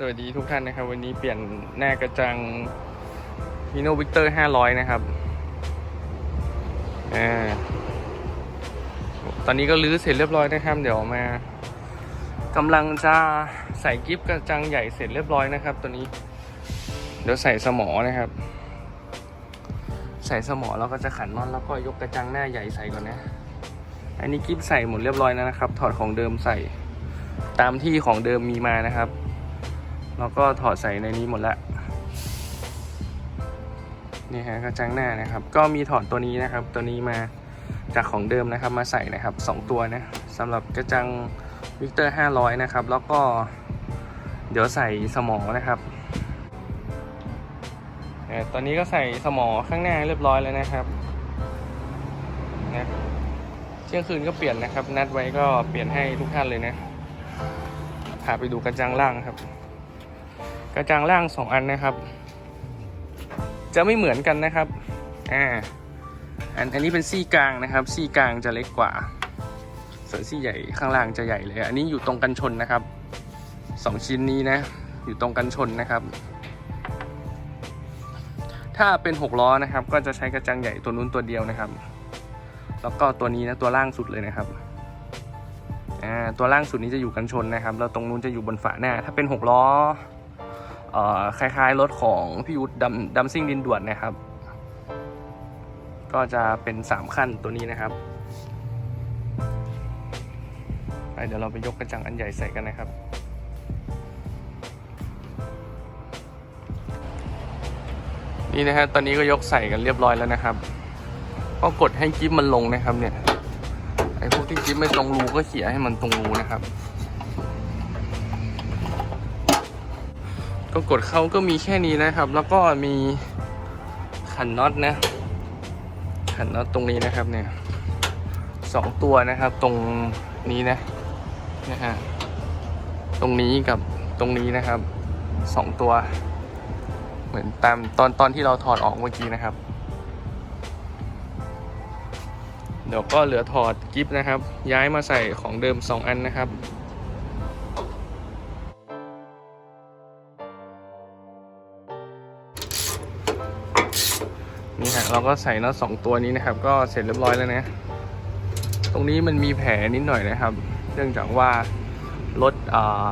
สวัสดีทุกท่านนะครับ วันนี้เปลี่ยนหน้ากระจัง h i n o Victor 500 นะครับอตอนนี้ก็รื้อเสร็จเรียบร้อยนะครับ เดี๋ยวมากำลังจะใส่กิฟกระจังใหญ่เสร็จเรียบร้อยนะครับ ตัวนี้ เดี๋ยวใส่สมอนะครับ ใส่สมอแล้วก็จะขันน็อตแล้วก็ยกกระจังหน้าใหญ่ใส่ก่อนนะ อันนี้กิฟใส่หมดเรียบร้อยแล้วนะครับ ถอดของเดิมใส่ตามที่ของเดิมมีมานะครับ แล้วก็ถอดใส่ในนี้หมดและนี่ฮะกระจังหน้านะครับ ก็มีถอดตัวนี้นะครับ ตัวนี้มาจากของเดิมนะครับมาใส่นะครับสองตัวนะสำหรับกระจังวิกเตอร์500 นะครับ แล้วก็เดี๋ยวใส่สมอนะครับตอนนี้ก็ใส่สมอข้างหน้าเรียบร้อยแล้วนะครับนะเที่ยงคืนก็เปลี่ยนนะครับ นัดไว้ก็เปลี่ยนให้ทุกท่านเลยนะพาไปดูกระจังล่างครับ ระจังล่างสองอันนะครับ จะไม่เหมือนกันนะครับอ่าอันอันนี้เป็นซี่กลางนะครับ ซี่กลางจะเล็กกว่า ส่วนซี่ใหญ่ข้างล่างจะใหญ่เลย อันนี้อยู่ตรงกันชนนะครับสองชิ้นนี้นะ อยู่ตรงกันชนนะครับ ถ้าเป็นหกล้อนะครับ ก็จะใช้กระจังใหญ่ตัวนู้นตัวเดียวนะครับ แล้วก็ตัวนี้นะตัวล่างสุดเลยนะครับอ่าตัวล่างสุดนี้จะอยู่กันชนนะครับ แล้วตรงนู้นจะอยู่บนฝาหน้า ถ้าเป็นหกล้อเอ่อ คล้ายๆรถของพี่ยุทธดำดำซิ่งดินด่วนนะครับ ก็จะเป็นสามขั้นตัวนี้นะครับไปเดี๋ยวเราไปยกกระจังอันใหญ่ใส่กันนะครับ นี่นะฮะตอนนี้ก็ยกใส่กันเรียบร้อยแล้วนะครับ ก็กดให้กิ๊บมันลงนะครับเนี่ยไอ้พวกที่กิ๊บไม่ตรงรูก็เขี่ยให้มันตรงรูนะครับ ก็กดเขาก็มีแค่นี้นะครับ แล้วก็มีขันน็อตนะ ขันน็อตตรงนี้นะครับเนี่ยสองตัวนะครับ ตรงนี้นะนะฮะตรงนี้กับตรงนี้นะครับสองตัว เหมือนตามตอนตอนที่เราถอดออกเมื่อกี้นะครับ เดี๋ยวก็เหลือถอดกิฟนะครับ ย้ายมาใส่ของเดิมสองอันนะครับ นี่ฮะเราก็ใส่น็อตสองตัวนี้นะครับ ก็เสร็จเรียบร้อยแล้วนะ ตรงนี้มันมีแผลนิดหน่อยนะครับ เนื่องจากว่ารถอ่า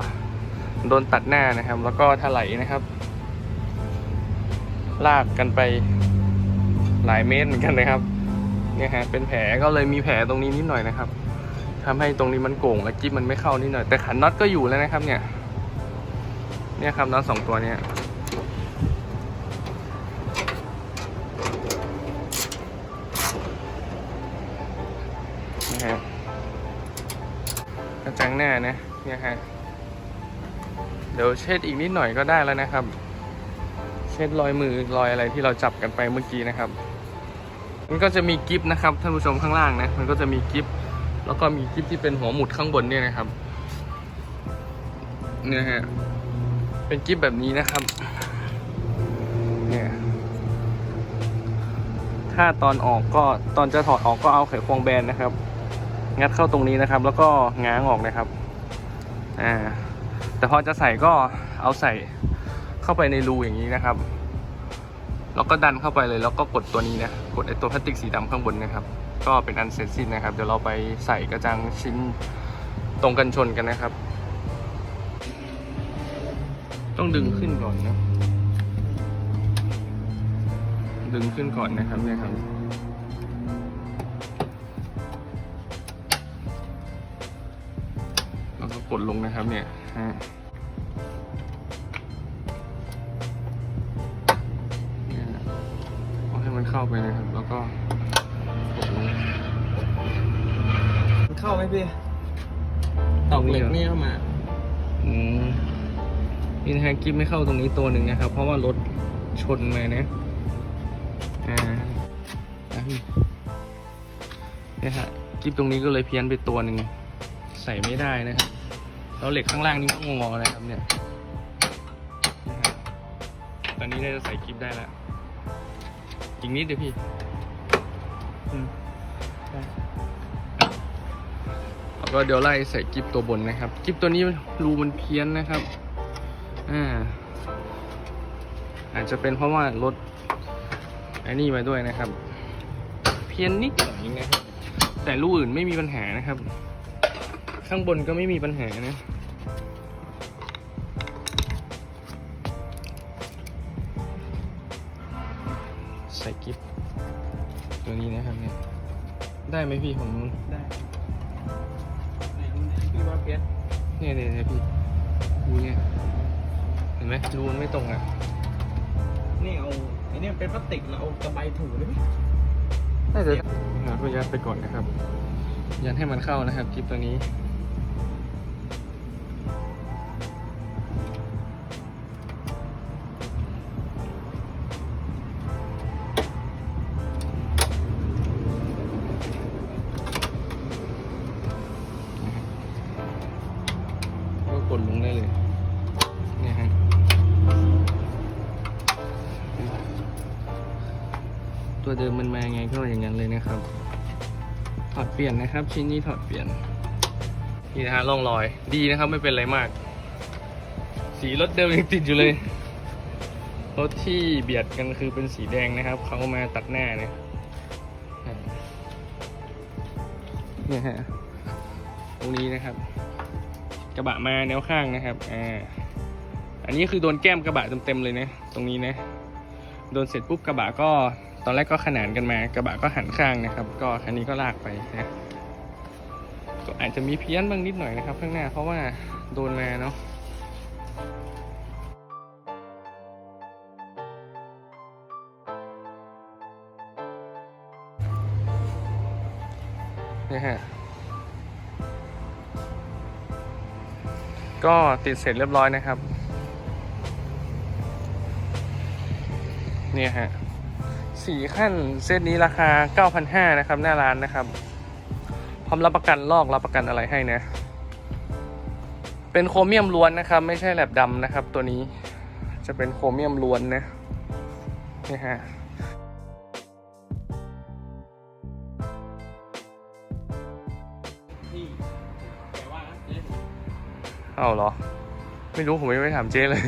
โดนตัดหน้านะครับ แล้วก็ถลายนะครับ ลากกันไปหลายเมตรเหมือนกันนะครับ เนี่ยฮะเป็นแผลก็เลยมีแผลตรงนี้นิดหน่อยนะครับทำให้ตรงนี้มันโก่งและกิ๊บมันไม่เข้านิดหน่อย แต่ขันน็อตก็อยู่แล้วนะครับ เนี่ย เนี่ยครับน็อตสองตัวเนี่ย ฮะกระจังหน้านะเนี่ยฮะเดี๋ยวเช็ดอีกนิดหน่อยก็ได้แล้วนะครับ เช็ดรอยมือรอยอะไรที่เราจับกันไปเมื่อกี้นะครับ มันก็จะมีกิฟนะครับท่านผู้ชมข้างล่างนะมันก็จะมีกิฟแล้วก็มีกิฟที่เป็นหัวหมุดข้างบนเนี่ยนะครับเนี่ยฮะเป็นกิฟแบบนี้นะครับเนี่ยถ้าตอนออกก็ตอนจะถอดออกก็เอาไขควงแบนนะครับ งัดเข้าตรงนี้นะครับ แล้วก็ง้างออกนะครับอ่าแต่พอจะใส่ก็เอาใส่เข้าไปในรูอย่างนี้นะครับแล้วก็ดันเข้าไปเลยแล้วก็กดตัวนี้นะกดไอตัวพลาสติกสีดำข้างบนนะครับ ก็เป็นอันเสร็จสิ้นนะครับ เดี๋ยวเราไปใส่กระจังชิ้นตรงกันชนกันนะครับ ต้องดึงขึ้นก่อนนะ ดึงขึ้นก่อนนะครับเนี่ยครับ ดลงนะครับเนี่ยฮะเนี่ยเอาให้มันเข้าไปนะครับ แล้วก็กดลงเข้าไหมพี่ตอกเหล็กนี่เข้ามา อืมนี่นะฮะกิ๊บไม่เข้าตรงนี้ตัวหนึ่งนะครับ เพราะว่ารถชนมานะอ่าอะเนี่ยฮะกิ๊บตรงนี้ก็เลยเพี้ยนไปตัวหนึ่งใส่ไม่ได้นะครับ แล้วเหล็กข้างล่างนี่ก็งอๆนะครับเนี่ยนะฮะตอนนี้น่าจะใส่กิ๊บได้แล้วอีกนิดเดียวพี่อืมได้แล้วก็เดี๋ยวไล่ใส่กิ๊บตัวบนนะครับกิ๊บตัวนี้รูมันเพี้ยนนะครับอ่าอาจจะเป็นเพราะว่ารถไอ้นี่มาด้วยนะครับ เพี้ยนนิดหน่อยนะครับแต่รูอื่นไม่มีปัญหานะครับ ข้างบนก็ไม่มีปัญหานะ ใส่กิฟตัวนี้นะครับเนี่ย ได้ไหมพี่ของนู้นได้ไหนดูไหนพี่ว่าเพี้ยนเนี่ยเนี่ยเนี่ยพี่ดูเนี่ย เห็นไหมรูมันไม่ตรงอะ นี่เอาไอ้เนี่ยเป็นพลาสติกเราเอาตะไบถูได้ไหมน่าจะหาตัวยัดไปก่อนนะครับ ยันให้มันเข้านะครับกิฟตัวนี้ ดลงได้เลยเนี่ยฮะตัวเดิมมันมาไงก็อย่างนั้นเลยนะครับ ถอดเปลี่ยนนะครับ ชิ้นนี้ถอดเปลี่ยนนี่นะฮะร่องรอยดีนะครับไม่เป็นไรมาก สีรถเดิมยังติดอยู่เลยรถที่เบียดกันคือเป็นสีแดงนะครับเขามาตัดหน้าเนี่ยเนี่ยฮะตรงนี้นะครับ กระบะมาแนวข้างนะครับอ่าอันนี้คือโดนแก้มกระบะเต็มๆเลยนะ ตรงนี้นะ โดนเสร็จปุ๊บกระบะก็ตอนแรกก็ขนานกันมา กระบะก็หันข้างนะครับ ก็คันนี้ก็ลากไปนะก็อาจจะมีเพี้ยนบ้างนิดหน่อยนะครับ ข้างหน้าเพราะว่าโดนมาเนาะนี่ฮะ ก็ติดเสร็จเรียบร้อยนะครับ เนี่ยฮะสี่ขั้นเซตนี้ราคา 9,500นะครับ หน้าร้านนะครับ พร้อมรับประกันลอกรับประกันอะไรให้นะ เป็นโครเมียมล้วนนะครับ ไม่ใช่แลบดำนะครับ ตัวนี้จะเป็นโครเมียมล้วนนะนี่ฮะ เอาเหรอ ไม่รู้ผมยังไม่ถามเจ๊เลย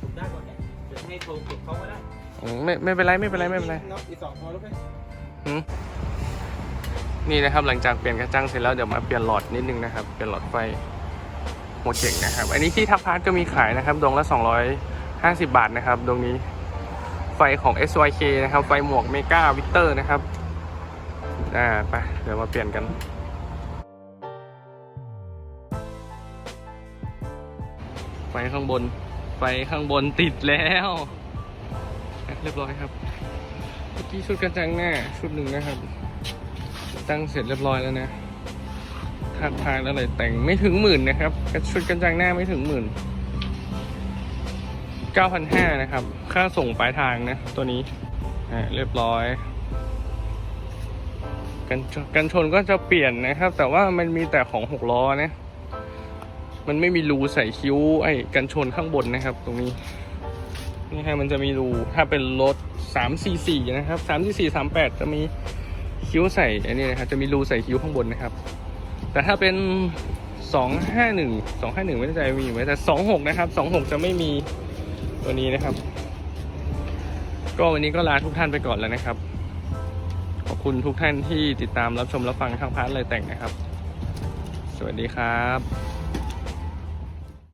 ผมได้ก่อนเนี่ยเดี๋ยวให้โทรเก็บเขาก็ได้อืมไม่ไม่เป็นไรไม่เป็นไรไม่เป็นไร น็อตอีกสองพอแล้วไหมหืมนี่นะครับหลังจากเปลี่ยนกระจังเสร็จแล้วเดี๋ยวมาเปลี่ยนหลอดนิดนึงนะครับเปลี่ยนหลอดไฟหัวเก่งนะครับ อันนี้ที่ทับพาร์ทก็มีขายนะครับดวงละ 250 บาทนะครับดวงนี้ไฟของ SYK นะครับ ไฟหมวกเมกาวิเตอร์นะครับ อ่าไปเดี๋ยวมาเปลี่ยนกัน ไฟข้างบน ไฟข้างบนติดแล้วเรียบร้อยครับเมื่อกี้ชุดกระจังหน้าชุดหนึ่งนะครับ ตั้งเสร็จเรียบร้อยแล้วนะทักทายอะไรแต่งไม่ถึงหมื่นนะครับชุดกระจังหน้าไม่ถึงหมื่นเก้าพันห้านะครับ ค่าส่งปลายทางนะ ตัวนี้อ่าเรียบร้อย กันชกันชนก็จะเปลี่ยนนะครับ แต่ว่ามันมีแต่ของหกล้อนะ มันไม่มีรูใส่คิ้วไอ้กันชนข้างบนนะครับ ตรงนี้นี่ฮะมันจะมีรูถ้าเป็นรถสามสี่สี่นะครับสามสี่สี่สามแปดจะมีคิ้วใส่อันนี้นะครับจะมีรูใส่คิ้วข้างบนนะครับ แต่ถ้าเป็นสองห้าหนึ่งสองห้าหนึ่งไม่แน่ใจมีไหมแต่สองหกนะครับสองหกจะไม่มีตัวนี้นะครับ ก็วันนี้ก็ลาทุกท่านไปก่อนแล้วนะครับ ขอบคุณทุกท่านที่ติดตามรับชมรับฟังทางพาร์ทเลยแต่งนะครับ สวัสดีครับ